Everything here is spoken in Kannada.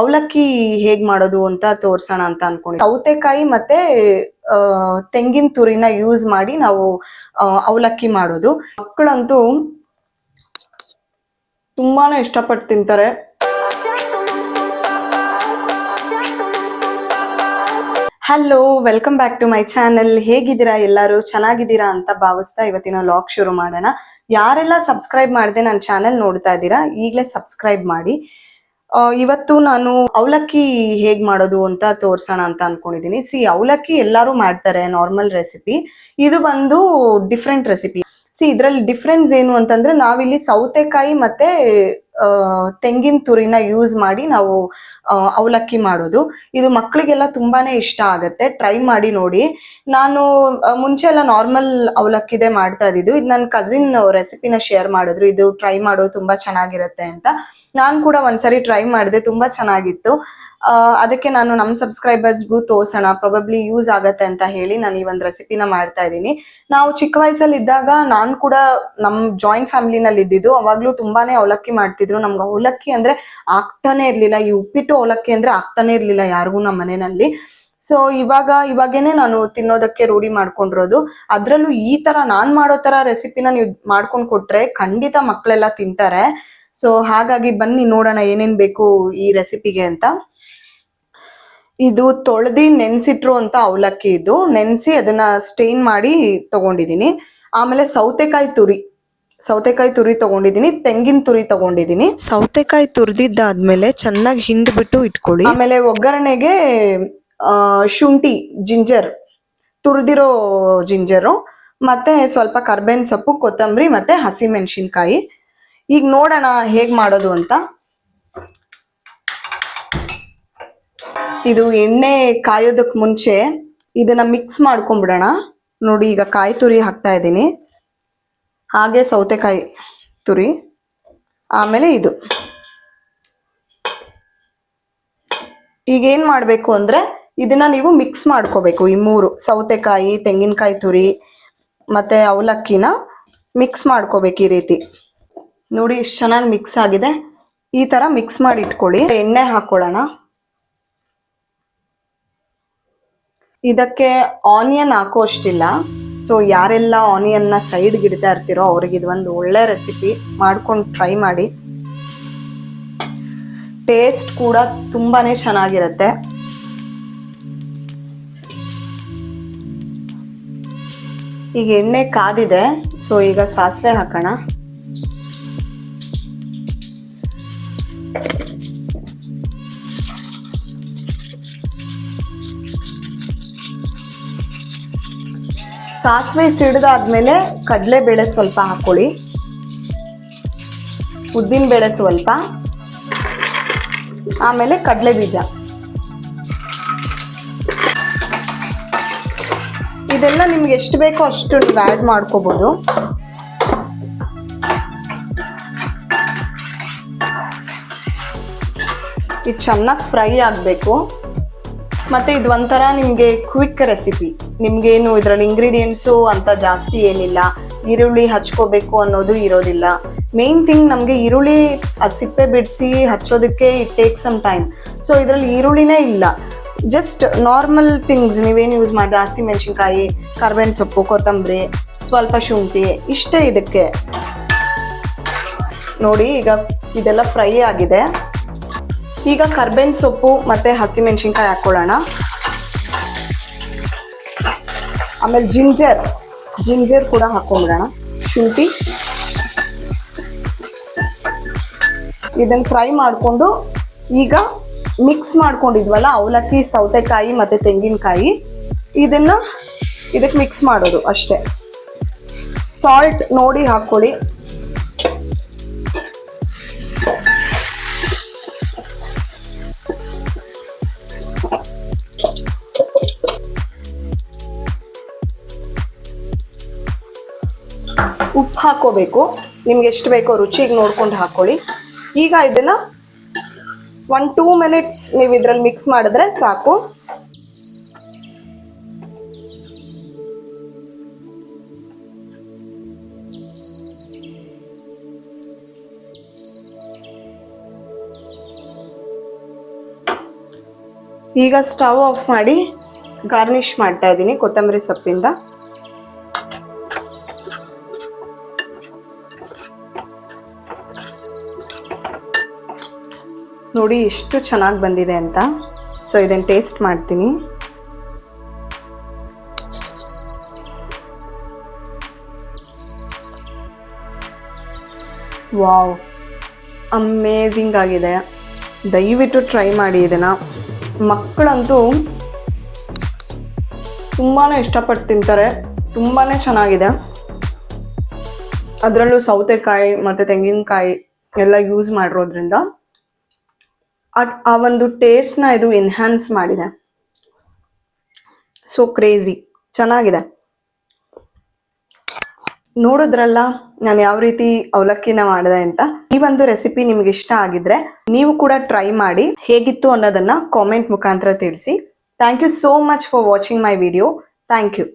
ಅವಲಕ್ಕಿ ಹೇಗ್ ಮಾಡೋದು ಅಂತ ತೋರ್ಸೋಣ ಅಂತ ಅನ್ಕೊಂಡು ಸೌತೆಕಾಯಿ ಮತ್ತೆ ತೆಂಗಿನ ತುರಿನ ಯೂಸ್ ಮಾಡಿ ನಾವು ಅವಲಕ್ಕಿ ಮಾಡೋದು. ಮಕ್ಕಳಂತೂ ತುಂಬಾನೇ ಇಷ್ಟಪಟ್ಟು ತಿಂತಾರೆ. Hello welcome back to my channel ಹೇಗಿದ್ದೀರಾ ಎಲ್ಲರೂ? ಚೆನ್ನಾಗಿದ್ದೀರಾ ಅಂತ ಭಾವಿಸ್ತಾ ಇವತ್ತಿನ ಲಾಗ್ ಶುರು ಮಾಡೋಣ. ಯಾರೆಲ್ಲ ಸಬ್ಸ್ಕ್ರೈಬ್ ಮಾಡಿದೆ ನನ್ನ ಚಾನೆಲ್ ನೋಡ್ತಾ ಇದ್ದೀರಾ, ಈಗಲೇ ಸಬ್ಸ್ಕ್ರೈಬ್ ಮಾಡಿ. ಇವತ್ತು ನಾನು ಅವಲಕ್ಕಿ ಹೇಗ್ ಮಾಡೋದು ಅಂತ ತೋರ್ಸೋಣ ಅಂತ ಅನ್ಕೊಂಡಿದೀನಿ. ಸಿ, ಅವಲಕ್ಕಿ ಎಲ್ಲರೂ ಮಾಡ್ತಾರೆ ನಾರ್ಮಲ್ ರೆಸಿಪಿ ಇದು ಬಂದು ಡಿಫ್ರೆಂಟ್ ರೆಸಿಪಿ ಸಿ, ಇದ್ರಲ್ಲಿ ಡಿಫ್ರೆನ್ಸ್ ಏನು ಅಂತಂದ್ರೆ ನಾವಿಲ್ಲಿ ಸೌತೆಕಾಯಿ ಮತ್ತೆ ತೆಂಗಿನ ತುರಿನ ಯೂಸ್ ಮಾಡಿ ನಾವು ಅವಲಕ್ಕಿ ಮಾಡೋದು. ಇದು ಮಕ್ಕಳಿಗೆಲ್ಲ ತುಂಬಾನೇ ಇಷ್ಟ ಆಗುತ್ತೆ. ಟ್ರೈ ಮಾಡಿ ನೋಡಿ. ನಾನು ಮುಂಚೆ ಎಲ್ಲ ನಾರ್ಮಲ್ ಅವಲಕ್ಕಿದೆ ಮಾಡ್ತಾ ಇದ್ದಿದ್ದು. ಇದು ನನ್ನ ಕಸಿನ್ ರೆಸಿಪಿನ ಶೇರ್ ಮಾಡಿದ್ರು. ಇದು ಟ್ರೈ ಮಾಡೋದು ತುಂಬಾ ಚೆನ್ನಾಗಿರುತ್ತೆ ಅಂತ. ನಾನು ಕೂಡ ಒಂದ್ಸರಿ ಟ್ರೈ ಮಾಡಿದೆ. ತುಂಬಾ ಚೆನ್ನಾಗಿತ್ತು. ಅದಕ್ಕೆ ನಾನು ನಮ್ಮ ಸಬ್ಸ್ಕ್ರೈಬರ್ಸ್ಗೂ ತೋರ್ಸೋಣ. ಪ್ರಾಬಬ್ಲಿ ಯೂಸ್ ಆಗತ್ತೆ ಅಂತ ಹೇಳಿ ನಾನು ಈ ಒಂದು ರೆಸಿಪಿನ ಮಾಡ್ತಾ ಇದ್ದೀನಿ. ನಾವು ಚಿಕ್ಕ ವಯಸ್ಸಲ್ಲಿ ಇದ್ದಾಗ ನಾನು ಕೂಡ ನಮ್ಮ ಜಾಯಿಂಟ್ ಫ್ಯಾಮಿಲಿನಲ್ಲಿ ಇದ್ದಿದ್ದು ಅವಾಗ್ಲೂ ತುಂಬಾನೇ ಅವಲಕ್ಕಿ ಮಾಡ್ತಿದ್ರು ನಮ್ಗೆ ಅವಲಕ್ಕಿ ಅಂದ್ರೆ ಆಗ್ತಾನೆ ಇರ್ಲಿಲ್ಲ. ಈ ಉಪ್ಪಿಟ್ಟು ಅವಲಕ್ಕಿ ಅಂದ್ರೆ ಆಗ್ತಾನೆ ಇರ್ಲಿಲ್ಲ ಯಾರಿಗೂ ನಮ್ಮ ಮನೆಯಲ್ಲಿ. ಸೊ ಇವಾಗ, ಇವಾಗೇನೆ ನಾನು ತಿನ್ನೋದಕ್ಕೆ ರೂಢಿ ಮಾಡ್ಕೊಂಡಿರೋದು. ಅದ್ರಲ್ಲೂ ಈ ತರ ನಾನ್ ಮಾಡೋ ತರ ರೆಸಿಪಿನ ನೀವು ಮಾಡ್ಕೊಂಡು ಕೊಟ್ರೆ ಖಂಡಿತ ಮಕ್ಕಳೆಲ್ಲ ತಿಂತಾರೆ. ಸೊ ಹಾಗಾಗಿ ಬನ್ನಿ ನೋಡೋಣ ಏನೇನ್ ಬೇಕು ಈ ರೆಸಿಪಿಗೆ ಅಂತ. ಇದು ತೊಳೆದಿ ನೆನ್ಸಿಟ್ರು ಅಂತ ಅವಲಕ್ಕಿ ಇದು. ನೆನ್ಸಿ ಅದನ್ನ ಸ್ಟೇನ್ ಮಾಡಿ ತಗೊಂಡಿದ್ದೀನಿ. ಆಮೇಲೆ ಸೌತೆಕಾಯಿ ತುರಿ. ಸೌತೆಕಾಯಿ ತುರಿ ತಗೊಂಡಿದ್ದೀನಿ ತೆಂಗಿನ ತುರಿ ತಗೊಂಡಿದೀನಿ ಸೌತೆಕಾಯಿ ತುರಿದಿದ್ದಾದ್ಮೇಲೆ ಚೆನ್ನಾಗಿ ಹಿಂಡ್ಬಿಟ್ಟು ಇಟ್ಕೊಳ್ಳಿ. ಆಮೇಲೆ ಒಗ್ಗರಣೆಗೆ ಆ, ಶುಂಠಿ ಜಿಂಜರ್ ತುರಿದಿರೋ ಜಿಂಜರು ಮತ್ತೆ ಸ್ವಲ್ಪ ಕರ್ಬೇವಿನ ಸೊಪ್ಪು ಕೊತ್ತಂಬರಿ ಮತ್ತೆ ಹಸಿ ಮೆಣಸಿನ್ಕಾಯಿ ಈಗ ನೋಡೋಣ ಹೇಗ್ ಮಾಡೋದು ಅಂತ. ಇದು ಎಣ್ಣೆ ಕಾಯೋದಕ್ ಮುಂಚೆ ಇದನ್ನ ಮಿಕ್ಸ್ ಮಾಡ್ಕೊಂಡ್ಬಿಡೋಣ. ನೋಡಿ ಈಗ ಕಾಯಿ ತುರಿ ಹಾಕ್ತಾ ಇದ್ದೀನಿ. ಹಾಗೆ ಸೌತೆಕಾಯಿ ತುರಿ, ಆಮೇಲೆ ಇದು. ಈಗ ಮಾಡಬೇಕು ಅಂದರೆ ಇದನ್ನು ನೀವು ಮಿಕ್ಸ್ ಮಾಡ್ಕೋಬೇಕು. ಈ ಮೂರು, ಸೌತೆಕಾಯಿ, ತೆಂಗಿನಕಾಯಿ ತುರಿ ಮತ್ತು ಅವಲಕ್ಕಿನ ಮಿಕ್ಸ್ ಮಾಡ್ಕೋಬೇಕು ಈ ರೀತಿ. ನೋಡಿ ಎಷ್ಟು ಚೆನ್ನಾಗಿ ಮಿಕ್ಸ್ ಆಗಿದೆ. ಈ ಥರ ಮಿಕ್ಸ್ ಮಾಡಿ ಇಟ್ಕೊಳ್ಳಿ. ಎಣ್ಣೆ ಹಾಕೊಳ್ಳೋಣ. ಇದಕ್ಕೆ ಆನಿಯನ್ ಹಾಕೋ ಅಷ್ಟಿಲ್ಲ ಸೊ ಯಾರೆಲ್ಲ ಆನಿಯನ್ನ ಸೈಡ್ಗೆ ಇಡ್ತಾ ಇರ್ತೀರೋ ಅವ್ರಿಗೆ ಇದು ಒಂದು ಒಳ್ಳೆ ರೆಸಿಪಿ ಮಾಡ್ಕೊಂಡು ಟ್ರೈ ಮಾಡಿ. ಟೇಸ್ಟ್ ಕೂಡ ತುಂಬಾನೇ ಚೆನ್ನಾಗಿರುತ್ತೆ. ಈಗ ಎಣ್ಣೆ ಕಾದಿದೆ. ಸೊ ಈಗ ಸಾಸಿವೆ ಹಾಕೋಣ. ಸಾಸಿವೆ ಸಿಡಿದಾದ್ಮೇಲೆ ಕಡಲೆಬೇಳೆ ಸ್ವಲ್ಪ ಹಾಕೊಳ್ಳಿ ಉದ್ದಿನ ಬೇಳೆ ಸ್ವಲ್ಪ. ಆಮೇಲೆ ಕಡಲೆ ಬೀಜ. ಇದೆಲ್ಲ ನಿಮ್ಗೆ ಎಷ್ಟು ಬೇಕೋ ಅಷ್ಟು ನೀವು ಆ್ಯಡ್ ಮಾಡ್ಕೋಬೋದು. ಇದು ಚೆನ್ನಾಗಿ ಫ್ರೈ ಆಗಬೇಕು. ಮತ್ತು ಇದು ಒಂಥರ ನಿಮಗೆ ಕ್ವಿಕ್ ರೆಸಿಪಿ ನಿಮ್ಗೇನು ಇದರಲ್ಲಿ ಇಂಗ್ರೀಡಿಯೆಂಟ್ಸು ಅಂತ ಜಾಸ್ತಿ ಏನಿಲ್ಲ. ಈರುಳ್ಳಿ ಹಚ್ಕೋಬೇಕು ಅನ್ನೋದು ಇರೋದಿಲ್ಲ. ಮೇನ್ ಥಿಂಗ್ ನಮಗೆ ಈರುಳ್ಳಿ ಸಿಪ್ಪೆ ಬಿಡಿಸಿ ಹಚ್ಚೋದಕ್ಕೆ it take some time so ಇದರಲ್ಲಿ ಈರುಳ್ಳಿನೇ ಇಲ್ಲ. ಜಸ್ಟ್ ನಾರ್ಮಲ್ ಥಿಂಗ್ಸ್ ನೀವೇನು ಯೂಸ್ ಮಾಡಿ, ಹಸಿ ಮೆಣಸಿನ್ಕಾಯಿ, ಕರ್ಬೇವಿನ ಸೊಪ್ಪು, ಕೊತ್ತಂಬರಿ, ಸ್ವಲ್ಪ ಶುಂಠಿ, ಇಷ್ಟೇ ಇದಕ್ಕೆ. ನೋಡಿ, ಈಗ ಇದೆಲ್ಲ ಫ್ರೈ ಆಗಿದೆ. ಈಗ ಕರ್ಬೇವಿನ ಸೊಪ್ಪು ಮತ್ತೆ ಹಸಿಮೆಣ್ಸಿನ್ಕಾಯಿ ಹಾಕೊಳ್ಳೋಣ. ಆಮೇಲೆ ಜಿಂಜರ್ ಜಿಂಜರ್ ಕೂಡ ಹಾಕೊಂಡ್ಬಿಡೋಣ. ಶುಂಠಿ. ಇದನ್ನು ಫ್ರೈ ಮಾಡಿಕೊಂಡು ಈಗ ಮಿಕ್ಸ್ ಮಾಡ್ಕೊಂಡಿದ್ವಲ್ಲ, ಅವಲಕ್ಕಿ, ಸೌತೆಕಾಯಿ ಮತ್ತು ತೆಂಗಿನಕಾಯಿ, ಇದನ್ನು ಇದಕ್ಕೆ ಮಿಕ್ಸ್ ಮಾಡೋದು ಅಷ್ಟೇ. ಸಾಲ್ಟ್ ನೋಡಿ ಹಾಕೊಳ್ಳಿ ಉಪ್ಪು ಹಾಕೋಬೇಕು. ನಿಮ್ಗೆ ಎಷ್ಟು ಬೇಕೋ ರುಚಿಗೆ ನೋಡ್ಕೊಂಡು ಹಾಕೊಳ್ಳಿ. ಈಗ ಇದನ್ನ ಒನ್ ಟೂ ಮಿನಿಟ್ಸ್ ನೀವು ಇದರಲ್ಲಿ ಮಿಕ್ಸ್ ಮಾಡಿದ್ರೆ ಸಾಕು. ಈಗ ಸ್ಟವ್ ಆಫ್ ಮಾಡಿ ಗಾರ್ನಿಷ್ ಮಾಡ್ತಾ ಇದ್ದೀನಿ ಕೊತ್ತಂಬರಿ ಸೊಪ್ಪಿಂದ. ನೋಡಿ ಎಷ್ಟು ಚೆನ್ನಾಗಿ ಬಂದಿದೆ ಅಂತ. ಸೊ ಇದನ್ನು ಟೇಸ್ಟ್ ಮಾಡ್ತೀನಿ. ವಾವ್ ಅಮೇಝಿಂಗ್ ಆಗಿದೆ. ದಯವಿಟ್ಟು ಟ್ರೈ ಮಾಡಿ ಇದನ್ನು. ಮಕ್ಕಳಂತೂ ತುಂಬಾ ಇಷ್ಟಪಟ್ಟು ತಿಂತಾರೆ. ತುಂಬಾ ಚೆನ್ನಾಗಿದೆ. ಅದರಲ್ಲೂ ಸೌತೆಕಾಯಿ ಮತ್ತು ತೆಂಗಿನಕಾಯಿ ಎಲ್ಲ ಯೂಸ್ ಮಾಡಿರೋದ್ರಿಂದ ಆ ಒಂದು ಟೇಸ್ಟ್ನ ಇದು ಎನ್ಹ್ಯಾನ್ಸ್ ಮಾಡಿದೆ. ಸೊ ಕ್ರೇಜಿ ಚೆನ್ನಾಗಿದೆ. ನೋಡಿದ್ರಲ್ಲ ನಾನು ಯಾವ ರೀತಿ ಅವಲಕ್ಕಿನ ಮಾಡಿದೆ ಅಂತ. ಈ ಒಂದು ರೆಸಿಪಿ ನಿಮ್ಗೆ ಇಷ್ಟ ಆಗಿದ್ರೆ ನೀವು ಕೂಡ ಟ್ರೈ ಮಾಡಿ ಹೇಗಿತ್ತು ಅನ್ನೋದನ್ನ ಕಾಮೆಂಟ್ ಮುಖಾಂತರ ತಿಳಿಸಿ. Thank you so much for watching my video thank you